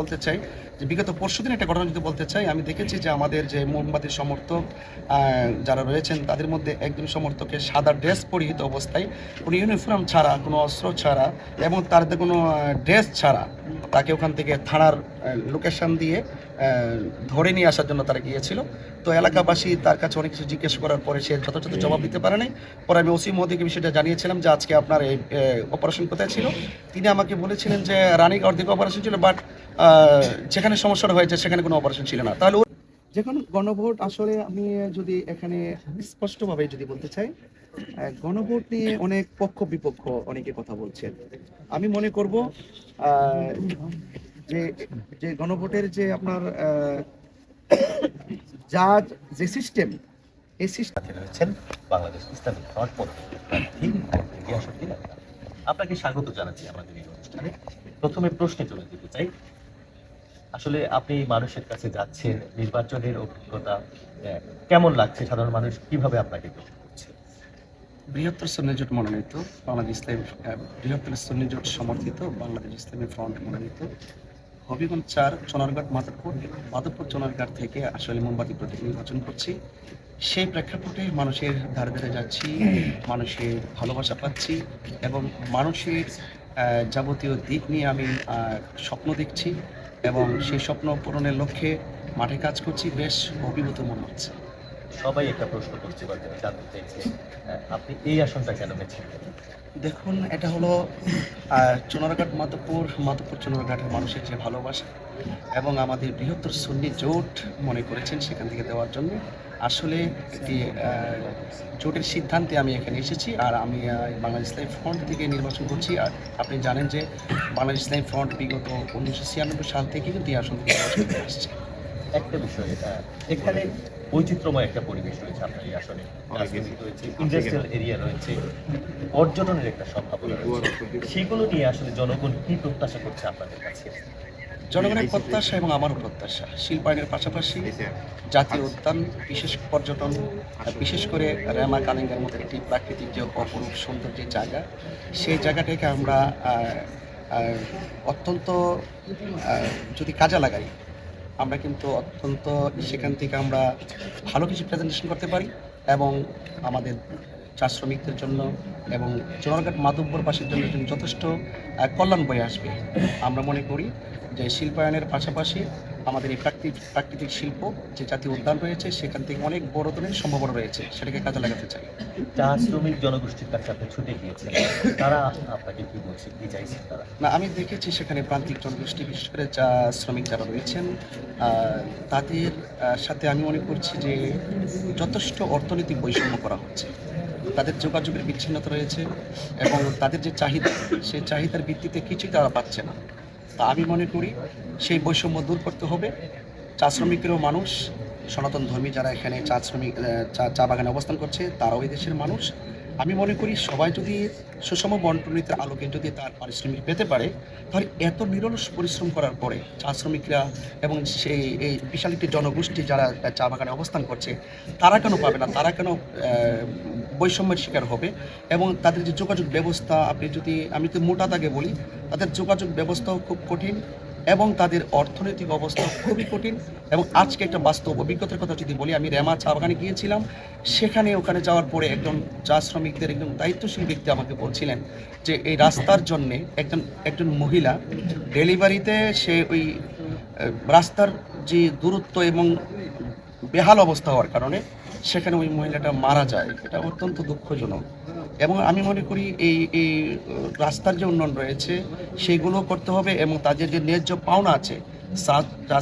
বলতে চাই যে বিগত পরশু একটা ঘটনা যদি বলতে চাই, আমি দেখেছি যে আমাদের যে মোমবাতির সমর্থক যারা রয়েছেন, তাদের মধ্যে একজন সমর্থকে সাদা ড্রেস পরিহিত অবস্থায়, কোনো ইউনিফর্ম ছাড়া, কোনো অস্ত্র ছাড়া, এবং তাদের কোনো ড্রেস ছাড়া তাকে ওখান থেকে থানার লোকেশন দিয়ে ধরে নিয়ে আসার জন্য তারা গিয়েছিল। তো এলাকাবাসী তার কাছে অনেক কিছু জিজ্ঞেস করার পরে সে যথাযথ জবাব দিতে পারে নাই পরে আমি ওসি মহোদয়কে বিষয়টা জানিয়েছিলাম যে আজকে আপনার এই অপারেশন কোথায় ছিল। তিনি আমাকে বলেছিলেন যে রানীগড় দিকে অপারেশন ছিল বাট যেখানে সমস্যাটা হয়েছে সেখানে কোনো অপারেশন ছিল না। তাহলে যখন গণভোট আসলে আমি যদি এখানে স্পষ্টভাবে যদি বলতে চাই গণভোট নিয়ে অনেক পক্ষ বিপক্ষ অনেকে কথা বলছেন। আমি মনে করব যে যে গণভোটের যে আপনার জাজ যে সিস্টেম এই সিস্টেম রয়েছেন বাংলাদেশ ইসলামিক ফ্রন্ট আপনাকে স্বাগত জানাচ্ছি আমাদের এই অনুষ্ঠানে। প্রথমে প্রশ্নে চলে যেতে চাই। আসলে আপনি মানুষের কাছে যাচ্ছেন, নির্বাচনের অভিজ্ঞতা কেমন লাগছে সাধারণ মানুষ? কীভাবে আপনাকে বৃহত্তর সুন্নি জোট মনোনীত, বাংলাদেশ ইসলামী বৃহত্তর সুন্নি জোট সমর্থিত, বাংলাদেশ ইসলামী ফ্রন্ট মনোনীত। হবিগঞ্জ চার চনারঘাট মাধবপুর মাধবপুর চনারঘাট থেকে আসলে মোমবাতি প্রতীক নির্বাচন করছি। সেই প্রেক্ষাপটে মানুষের ধারে ধারে যাচ্ছি, মানুষের ভালোবাসা পাচ্ছি এবং মানুষের যাবতীয় দিক নিয়ে আমি স্বপ্ন দেখছি এবং সেই স্বপ্ন পূরণের লক্ষ্যে মাঠে কাজ করছি। বেশ অভিভূত মনে হচ্ছে। সবাই একটা প্রশ্ন করছে বা জানতে চাইছে আপনি এই আসনটা কেন বেছে দেখুন এটা হলো চুনারঘাট মাধবপুর মাধবপুর চুনারঘাটের মানুষের যে ভালোবাসা এবং আমাদের বৃহত্তর সুন্নি জোট মনে করেছেন সেখান থেকে দেওয়ার জন্য। আসলে একটি জোটের সিদ্ধান্তে আমি এখানে এসেছি আর আমি বাংলাদেশ ইসলামী ফ্রন্ট থেকে নির্বাচন করছি। আর আপনি জানেন যে বাংলাদেশ ইসলামী ফ্রন্ট বিগত উনিশশো ছিয়ানব্বই সাল থেকে কিন্তু এই আসন থেকে নির্বাচন করে আসছে। একটা বিষয় এখানে বৈচিত্র্যময় একটা পরিবেশ রয়েছে আপনার এই আসনে। রয়েছে ইন্ডাস্ট্রিয়াল এরিয়া রয়েছে পর্যটনের একটা সম্ভাবনা রয়েছে। সেগুলো নিয়ে আসলে জনগণ কি প্রত্যাশা করছে আপনাদের কাছে? জনগণের প্রত্যাশা এবং আমারও প্রত্যাশা শিল্পায়নের পাশাপাশি জাতীয় উদ্যান বিশেষ পর্যটন বিশেষ করে রেমা কালিঙ্গার মতো একটি প্রাকৃতিক যে অপরূপ সুন্দর যে জায়গা সেই জায়গাটাকে আমরা অত্যন্ত যদি কাজে লাগাই আমরা কিন্তু অত্যন্ত সেখান থেকে আমরা ভালো কিছু প্রেজেন্টেশন করতে পারি এবং আমাদের চা শ্রমিকদের জন্য এবং চোরাঘাট মাধবপুরবাসীর জন্য যথেষ্ট কল্যাণ বয়ে আসবে। আমরা মনে করি যে শিল্পায়নের পাশাপাশি আমাদের এই প্রাকৃতিক প্রাকৃতিক শিল্প যে জাতীয় উদ্যান রয়েছে সেখান থেকে অনেক বড় ধরনের সম্ভাবনা রয়েছে সেটাকে কাজে লাগাতে চাই। চা শ্রমিক জনগোষ্ঠীর কাছে আপনি ছুটে গিয়েছেন তারা আপনাকে কি বলছে কি চাইছেন তারা? না আমি দেখেছি সেখানে প্রান্তিক জনগোষ্ঠী বিশেষ করে চা শ্রমিক যারা রয়েছেন তাদের সাথে আমি মনে করছি যে যথেষ্ট অর্থনৈতিক বৈষম্য করা হচ্ছে। তাদের যোগাযোগের বিচ্ছিন্নতা রয়েছে এবং তাদের যে চাহিদা সেই চাহিদার ভিত্তিতে কিছুই তারা পাচ্ছে না। তা আমি মনে করি, সেই বৈষম্য দূর করতে হবে। চা শ্রমিকেরও মানুষ, সনাতন ধর্মী যারা এখানে চা শ্রমিক চা চা বাগানে অবস্থান করছে, তারাও এই দেশের মানুষ। আমি মনে করি সবাই যদি সুষম বন্টনীতির আলোকে যদি তার পারিশ্রমিক পেতে পারে, তাহলে এত নিরলস পরিশ্রম করার পরে চা শ্রমিকরা এবং সেই, এই বিশাল একটি জনগোষ্ঠী যারা চা বাগানে অবস্থান করছে, তারা কেন পাবে না? তারা কেন বৈষম্যের শিকার হবে এবং তাদের যে যোগাযোগ ব্যবস্থা, আপনি যদি, আমি তো মোটা দাগে বলি, তাদের যোগাযোগ ব্যবস্থাও খুব কঠিন এবং তাদের অর্থনৈতিক অবস্থা খুবই কঠিন এবং আজকে একটা বাস্তব অভিজ্ঞতার কথা যদি বলি, আমি রেমা চা বাগানে গিয়েছিলাম। সেখানে ওখানে যাওয়ার পরে একজন চা শ্রমিকদের একজন দায়িত্বশীল ব্যক্তি আমাকে বলছিলেন যে, এই রাস্তার জন্যে একজন একজন মহিলা ডেলিভারিতে সে ওই রাস্তার যে দূরত্ব এবং বেহাল অবস্থা হওয়ার কারণে সেখানে ওই মহিলাটা মারা যায়, এটা অত্যন্ত দুঃখজনক। এবং আমি মনে করি এই এই, রাস্তার যে উন্নয়ন রয়েছে সেইগুলো করতে হবে এবং তাদের যে ন্যায্য পাওনা আছে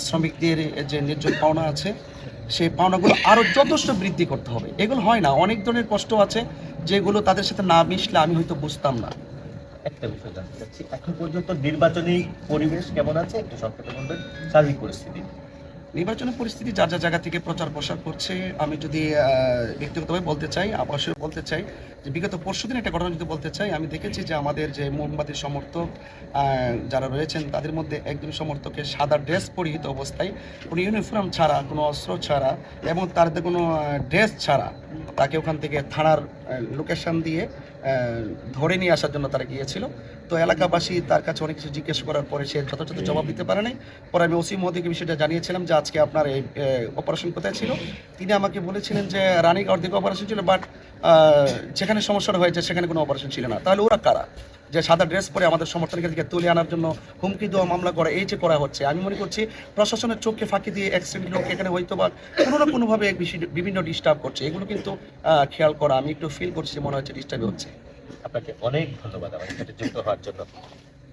শ্রমিকদের যে ন্যায্য পাওনা আছে, সেই পাওনাগুলো আরও যথেষ্ট বৃদ্ধি করতে হবে। এগুলো হয় না, অনেক ধরনের কষ্ট আছে, যেগুলো তাদের সাথে না মিশলে আমি হয়তো বুঝতাম না। একটা বিষয় জানতে চাচ্ছি, এখন পর্যন্ত নির্বাচনী পরিবেশ কেমন আছে? একটু সংক্ষেপে বলবেন, সার্বিক পরিস্থিতি। নির্বাচনের পরিস্থিতি, যার যা জায়গা থেকে প্রচার প্রসার করছে, আমি যদি ব্যক্তিগতভাবে বলতে চাই অবশ্যই বলতে চাই, যে বিগত পরশু দিন একটা ঘটনা যদি বলতে চাই, আমি দেখেছি যে আমাদের যে মোমবাতি সমর্থক যারা রয়েছেন, তাদের মধ্যে একজন সমর্থকের সাদা ড্রেস পরিহিত অবস্থায়, কোনো ইউনিফর্ম ছাড়া, কোনো অস্ত্র ছাড়া, এবং তার কোনো ড্রেস ছাড়া তাকে ওখান থেকে থানার লোকেশন দিয়ে ধরে নিয়ে আসার জন্য তারা গিয়েছিল। তো এলাকাবাসী তার কাছে অনেক কিছু জিজ্ঞেস করার পরে সে যথাযথ জবাব দিতে পারেনি পরে আমি ওসি মোদীকে বিষয়টা জানিয়েছিলাম যে আজকে আপনার এই অপারেশন কোথায় ছিল। তিনি আমাকে বলেছিলেন যে রানীগড় দিকে অপারেশন ছিল বাট যেখানে সমস্যাটা হয়েছে সেখানে কোনো অপারেশন ছিল না। তাহলে ওরা কারা? যে সাদা ড্রেস পরে আমাদের সমর্থনকে দিকে তুলে আনার জন্য হুমকি দেওয়া, মামলা করা, এই যে করা হচ্ছে। আমি মনে করছি প্রশাসনের চোখকে ফাঁকি দিয়ে অ্যাক্সিডেন্ট লোক এখানে হয়তো বা কোনো না কোনোভাবে বিভিন্ন ডিস্টার্ব করছে। এগুলো কিন্তু খেয়াল করা, আমি একটু ফিল করছি মনে হচ্ছে ডিস্টার্ব হচ্ছে। আপনাকে অনেক ধন্যবাদ আমার সাথে যুক্ত হওয়ার জন্য।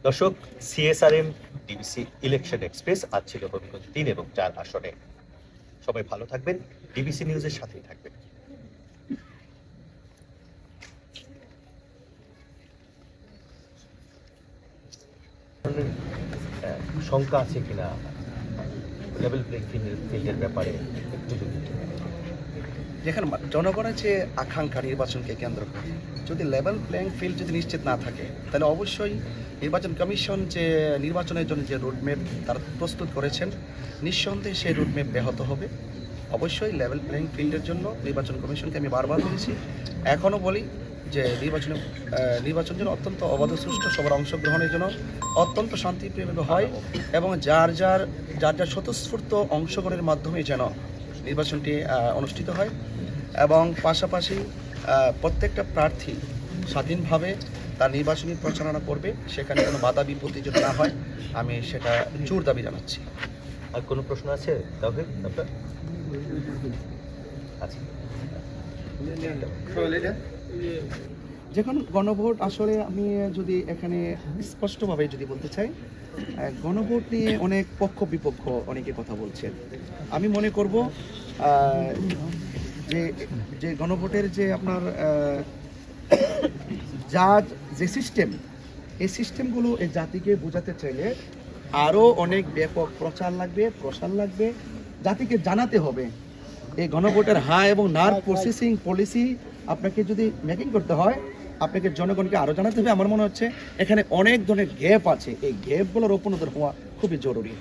দর্শক সিএসআরএম ডিবিসি ইলেকশন এক্সপ্রেস আজ ছিল হবিগঞ্জ তিন এবং চার আসনে সবাই ভালো থাকবেন ডিবিসি নিউজের সাথেই থাকবেন। আহ, শঙ্কা আছে কিনা? লেভেল প্লেইং ফিল্ডের ব্যাপারে একটু যদি। যেখানে জনগণের যে আকাঙ্ক্ষা নির্বাচনকে কেন্দ্র করে যদি লেভেল প্লেইং ফিল্ড যদি নিশ্চিত না থাকে তাহলে অবশ্যই নির্বাচন কমিশন যে নির্বাচনের জন্য যে রুটম্যাপ তারা প্রস্তুত করেছেন নিঃসন্দেহে সেই রুটম্যাপ ব্যাহত হবে। অবশ্যই লেভেল প্লেইং ফিল্ডের জন্য নির্বাচন কমিশনকে আমি বারবার বলেছি এখনও বলি যে নির্বাচনে নির্বাচন যেন অত্যন্ত অবাধ সুষ্ঠু সবার অংশগ্রহণের জন্য অত্যন্ত শান্তিপ্রিয়ভাবে হয় এবং যার যার যার যার স্বতঃস্ফূর্ত অংশগ্রহণের মাধ্যমে যেন নির্বাচনটি অনুষ্ঠিত হয় এবং পাশাপাশি প্রত্যেকটা প্রার্থী স্বাধীনভাবে তার নির্বাচনী প্রচারণা করবে সেখানে কোনো বাধা বিপত্তি যদি না হয় আমি সেটা জোর দাবি জানাচ্ছি। আর কোনো প্রশ্ন আছে আপনার? আচ্ছা। যখন গণভোট আসলে আমি যদি এখানে স্পষ্টভাবে যদি বলতে চাই গণভোট নিয়ে অনেক পক্ষ বিপক্ষ অনেকে কথা বলছেন। আমি মনে করব যে যে গণভোটের যে আপনার যা, যে সিস্টেম এই সিস্টেমগুলো এই জাতিকে বোঝাতে চাইলে আরও অনেক ব্যাপক প্রচার লাগবে, প্রসার লাগবে। জাতিকে জানাতে হবে, এই গণভোটের হা এবং নার প্রসেসিং পলিসি আপনাকে যদি মেকিং করতে হয়, আপনাকে জনগণকে আরও জানাতে হবে। আমার মনে হচ্ছে এখানে অনেক ধরনের গ্যাপ আছে। এই গ্যাপগুলোর উপনোদন হওয়া খুবই জরুরি।